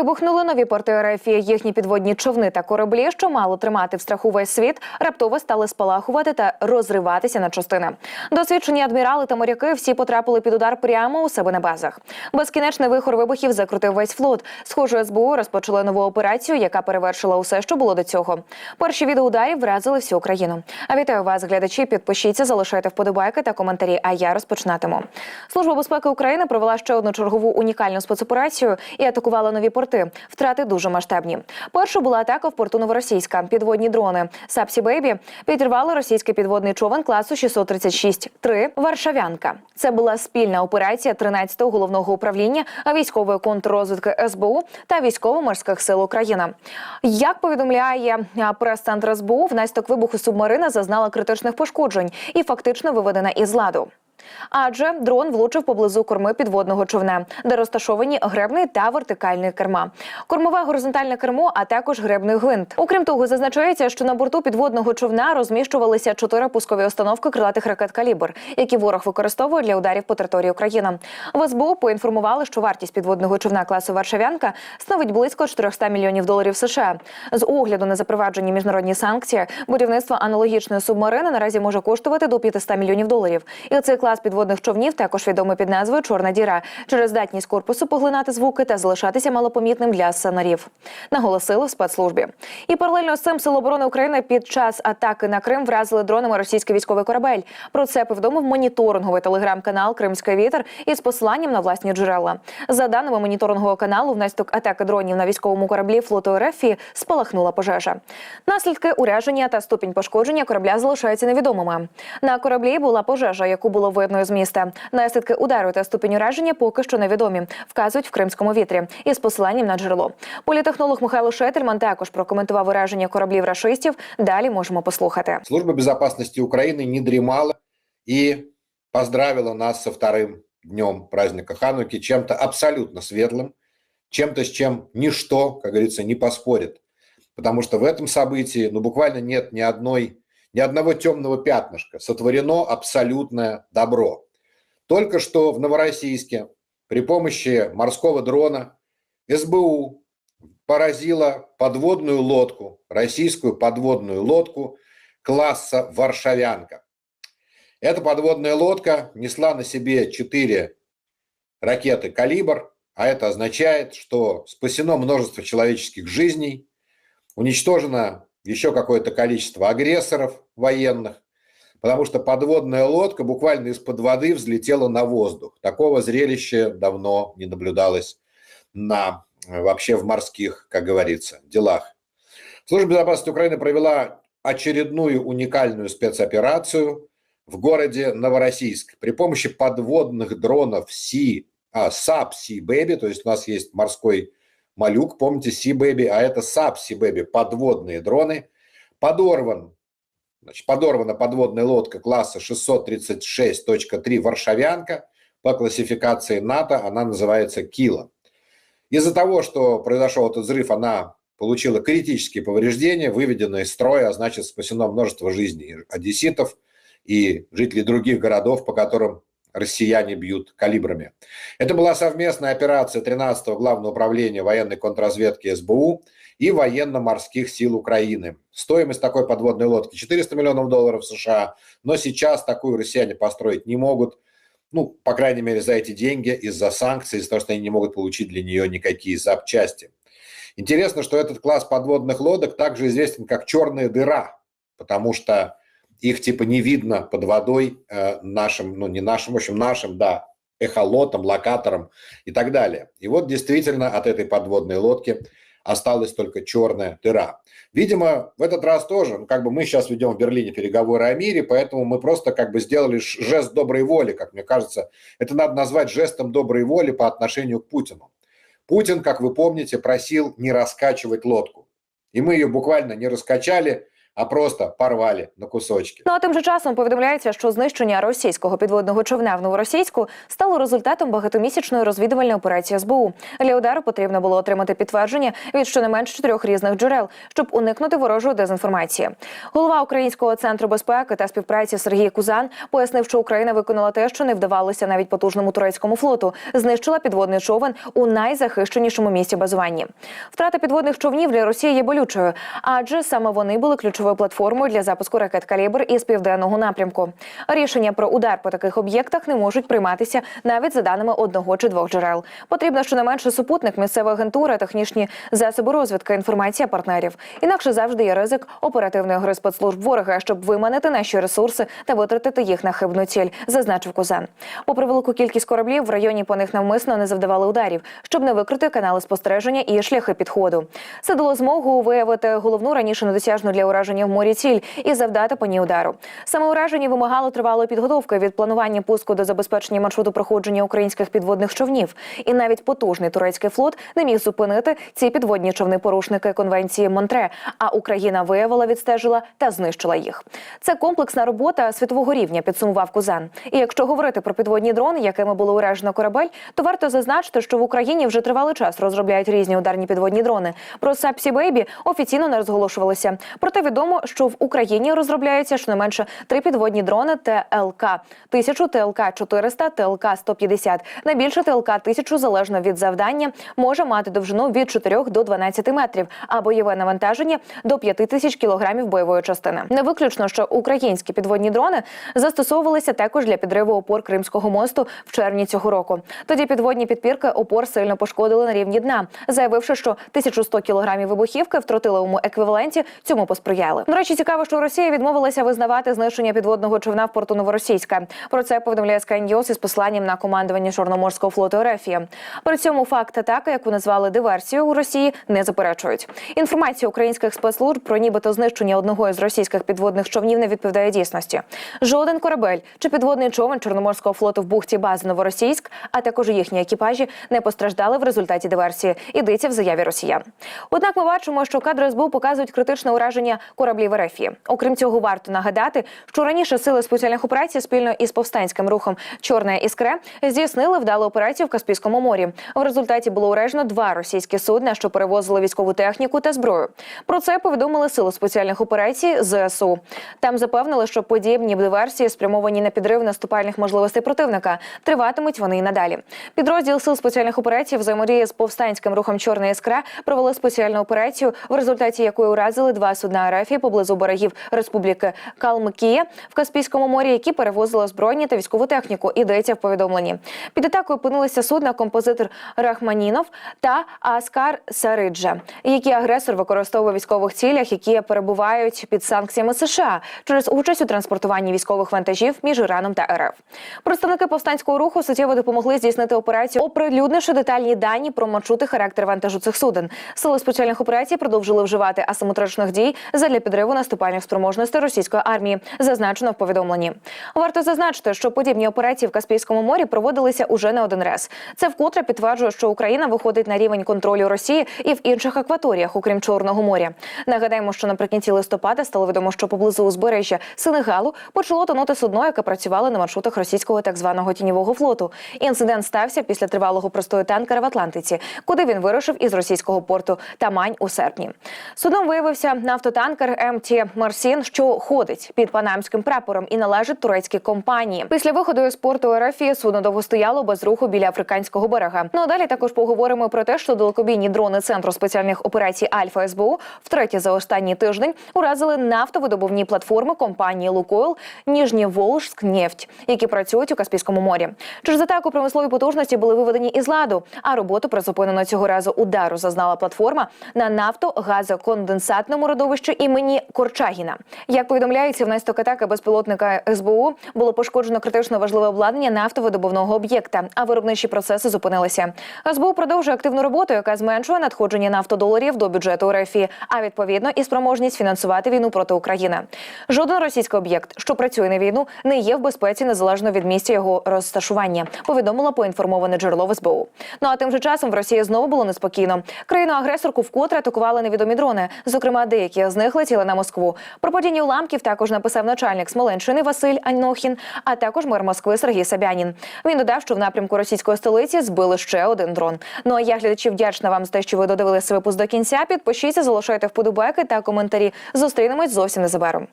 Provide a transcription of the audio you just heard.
Вибухнули нові порти РФ. Їхні підводні човни та кораблі, що мало тримати в страху весь світ, раптово стали спалахувати та розриватися на частини. Досвідчені адмірали та моряки всі потрапили під удар прямо у себе на базах. Безкінечний вихор вибухів закрутив весь флот. Схоже, СБУ розпочали нову операцію, яка перевершила усе, що було до цього. Перші відеоударів вразили всю Україну. А вітаю вас, глядачі. Підпишіться, залишайте вподобайки та коментарі. А я розпочинатиму. Служба безпеки України провела ще одну чергову унікальну спецоперацію і атакувала нові порти. Втрати дуже масштабні. Перша була атака в порту Новоросійська. Підводні дрони Сапсі Бейбі підірвали російський підводний човен класу 636-3 Варшавянка. Це була спільна операція 13-го головного управління військової контррозвідки СБУ та військово-морських сил України. Як повідомляє прес-центр СБУ, внаслідок вибуху субмарина зазнала критичних пошкоджень і фактично виведена із ладу. Адже дрон влучив поблизу корми підводного човна, де розташовані гребний та вертикальний керма, кормове горизонтальне кермо, а також гребний гвинт. Окрім того, зазначається, що на борту підводного човна розміщувалися чотири пускові установки крилатих ракет калібр, які ворог використовує для ударів по території України. В СБУ поінформували, що вартість підводного човна класу Варшавянка становить близько 400 мільйонів доларів США. З огляду на запроваджені міжнародні санкції, будівництво аналогічної субмарини наразі може коштувати до 500 мільйонів доларів. І цей клас підводних човнів також відомий під назвою Чорна діра через здатність корпусу поглинати звуки та залишатися малопомітним для сценарів. Наголосили в спецслужбі. І паралельно з цим Сил оборони України під час атаки на Крим вразили дронами російський військовий корабель. Про це повідомив моніторинговий телеграм-канал Кримський вітер із посиланням на власні джерела. За даними моніторингового каналу, внаслідок атаки дронів на військовому кораблі флоту РФ спалахнула пожежа. Наслідки ураження та ступінь пошкодження корабля залишаються невідомими. На кораблі була пожежа, яку було видно з міста. Наслідки удару та ступінь ураження поки що невідомі, вказують в кримському вітрі із посиланням на джерело. Політехнолог Михайло Шетельман також прокоментував ураження кораблів рашистів. Далі можемо послухати. Служба безопасности Украины не дремала и поздравила нас со вторым днем праздника Хануки чем-то абсолютно светлым, чем-то, с чем ничто, как говорится, не поспорит. Потому что в этом событии ну, буквально нет ни, одной, ни одного темного пятнышка. Сотворено абсолютное добро. Только что в Новороссийске при помощи морского дрона СБУ поразила подводную лодку, российскую подводную лодку класса «Варшавянка». Эта подводная лодка несла на себе четыре ракеты «Калибр», а это означает, что спасено множество человеческих жизней, уничтожено еще какое-то количество агрессоров военных, потому что подводная лодка буквально из-под воды взлетела на воздух. Такого зрелища давно не наблюдалось на, вообще в морских, как говорится, делах. Служба безопасности Украины провела очередную уникальную спецоперацию в городе Новороссийск при помощи подводных дронов Си, а, SAP Sea Baby, то есть у нас есть морской малюк, помните Baby, а это Sea Baby, подводные дроны, подорван Значит, подорвана подводная лодка класса 636.3 «Варшавянка». По классификации НАТО она называется «Кила». Из-за того, что произошел этот взрыв, она получила критические повреждения, выведена из строя, а значит спасено множество жизней одесситов и жителей других городов, по которым россияне бьют калибрами. Это была совместная операция 13-го Главного управления военной контрразведки СБУ и военно-морских сил Украины. Стоимость такой подводной лодки 400 миллионов долларов США, но сейчас такую россияне построить не могут, ну, по крайней мере, за эти деньги, из-за санкций, из-за того, что они не могут получить для нее никакие запчасти. Интересно, что этот класс подводных лодок также известен как черная дыра, потому что их типа не видно под водой э, нашим, ну не нашим, в общем, нашим, да, эхолотом, локатором и так далее. И вот действительно от этой подводной лодки осталась только черная дыра. Видимо, в этот раз тоже, ну, как бы мы сейчас ведем в Берлине переговоры о мире, поэтому мы просто как бы сделали жест доброй воли, как мне кажется. Это надо назвать жестом доброй воли по отношению к Путину. Путин, как вы помните, просил не раскачивать лодку. И мы ее буквально не раскачали, а просто порвали на кусочки. Ну а тим же часом повідомляється, що знищення російського підводного човна в новоросійську стало результатом багатомісячної розвідувальної операції СБУ. Для удару потрібно було отримати підтвердження від щонайменш чотирьох різних джерел, щоб уникнути ворожої дезінформації. Голова Українського центру безпеки та співпраці Сергій Кузан пояснив, що Україна виконала те, що не вдавалося навіть потужному турецькому флоту, знищила підводний човен у найзахищенішому місці базування. Втрата підводних човнів для Росії є болючою, адже саме вони були ключовою платформою для запуску ракет калібр із південного напрямку. Рішення про удар по таких об'єктах не можуть прийматися навіть за даними одного чи двох джерел. Потрібно щонайменше супутник, місцева агентура, технічні засоби розвідки, інформація партнерів. Інакше завжди є ризик оперативної гри спецслужб ворога, щоб виманити наші ресурси та витратити їх на хибну ціль, зазначив Кузан. Попри велику кількість кораблів, в районі по них навмисно не завдавали ударів, щоб не викрити канали спостереження і шляхи підходу. Це дало змогу виявити головну раніше недосяжну для ураження в морі ціль і завдати по ній удару. Саме ураження вимагало тривалої підготовки від планування пуску до забезпечення маршруту проходження українських підводних човнів. І навіть потужний турецький флот не міг зупинити ці підводні човни порушники конвенції Монтре. А Україна виявила, відстежила та знищила їх. Це комплексна робота світового рівня, підсумував Кузан. І якщо говорити про підводні дрони, якими було уражено корабель, то варто зазначити, що в Україні вже тривалий час розробляють різні ударні підводні дрони. Про Сапсі Бейбі офіційно не розголошувалося. Проте відомо, що в Україні розробляються щонайменше три підводні дрони ТЛК 1000, ТЛК 400, ТЛК 150. Найбільше ТЛК 1000, залежно від завдання, може мати довжину від 4 до 12 метрів, а бойове навантаження до 5000 кілограмів бойової частини. Не виключно, що українські підводні дрони застосовувалися також для підриву опор Кримського мосту в червні цього року. Тоді підводні підпірки опор сильно пошкодили на рівні дна, заявивши, що 1100 кілограмів вибухівки в тротиловому еквіваленті цьому посприяли. До речі, цікаво, що Росія відмовилася визнавати знищення підводного човна в порту Новоросійська. Про це повідомляє Sky із посланням на командування Чорноморського флоту РФ. При цьому факт атаки, яку назвали диверсією у Росії, не заперечують. Інформація українських спецслужб про нібито знищення одного із російських підводних човнів не відповідає дійсності. Жоден корабель чи підводний човен Чорноморського флоту в бухті бази Новоросійськ, а також їхні екіпажі не постраждали в результаті диверсії. Йдеться в заяві росіян. Однак ми бачимо, що кадри СБУ показують критичне ураження кораблів РФ. Окрім цього, варто нагадати, що раніше сили спеціальних операцій спільно із повстанським рухом Чорне іскре здійснили вдалу операцію в Каспійському морі. В результаті було уражено два російські судна, що перевозили військову техніку та зброю. Про це повідомили сили спеціальних операцій ЗСУ. Там запевнили, що подібні диверсії, спрямовані на підрив наступальних можливостей противника, триватимуть вони і надалі. Підрозділ сил спеціальних операцій взаємодії з повстанським рухом Чорна іскра провели спеціальну операцію, в результаті якої уразили два судна РФ поблизу берегів Республіки Калмикія в Каспійському морі, які перевозили збройні та військову техніку. Йдеться в повідомленні. Під атакою опинилися судна композитор Рахманінов та Аскар Сариджа, які агресор використовує військових цілях, які перебувають під санкціями США через участь у транспортуванні військових вантажів між Іраном та РФ. Представники повстанського руху суттєво допомогли здійснити операцію, оприлюднивши детальні дані про маршрути характер вантажу цих суден. Сили спеціальних операцій продовжили вживати асиметричних дій задля підриву наступальних спроможностей російської армії, зазначено в повідомленні. Варто зазначити, що подібні операції в Каспійському морі проводилися уже не один раз. Це вкотре підтверджує, що Україна виходить на рівень контролю Росії і в інших акваторіях, окрім Чорного моря. Нагадаємо, що наприкінці листопада стало відомо, що поблизу узбережжя Сенегалу почало тонути судно, яке працювало на маршрутах російського так званого тіньового флоту. Інцидент стався після тривалого простою танкера в Атлантиці, куди він вирушив із російського порту Тамань у серпні. Судом виявився нафтотанкер МТ Марсін, що ходить під панамським прапором і належить турецькій компанії. Після виходу із порту РФ судно довго стояло без руху біля африканського берега. Ну а далі також поговоримо про те, що далекобійні дрони центру спеціальних операцій Альфа СБУ втретє за останній тиждень уразили нафтовидобувні платформи компанії Лукойл Ніжні Волжськ нефть, які працюють у Каспійському морі. Через атаку промислові потужності були виведені із ладу, а роботу призупинено цього разу удару зазнала платформа на нафтогазоконденсатному родовищі імені Корчагіна. Як повідомляється, внаслідок атаки безпілотника СБУ було пошкоджено критично важливе обладнання нафтовидобувного об'єкта, а виробничі процеси зупинилися. СБУ продовжує активну роботу, яка зменшує надходження нафтодоларів до бюджету РФ, а відповідно і спроможність фінансувати війну проти України. Жоден російський об'єкт, що працює на війну, не є в безпеці незалежно від місця його розташування. Повідомило поінформоване джерело СБУ. Ну а тим же часом в Росії знову було неспокійно. Країну агресорку вкотре атакували невідомі дрони. Зокрема, деякі з них летіли на Москву. Про падіння уламків також написав начальник Смоленщини Василь Анохін, а також мер Москви Сергій Сабянін. Він додав, що в напрямку російської столиці збили ще один дрон. Ну а я глядачі вдячна вам за те, що ви додивилися випуск до кінця. Підпишіться, залишайте вподобайки та коментарі. Зустрінемось зовсім незабаром.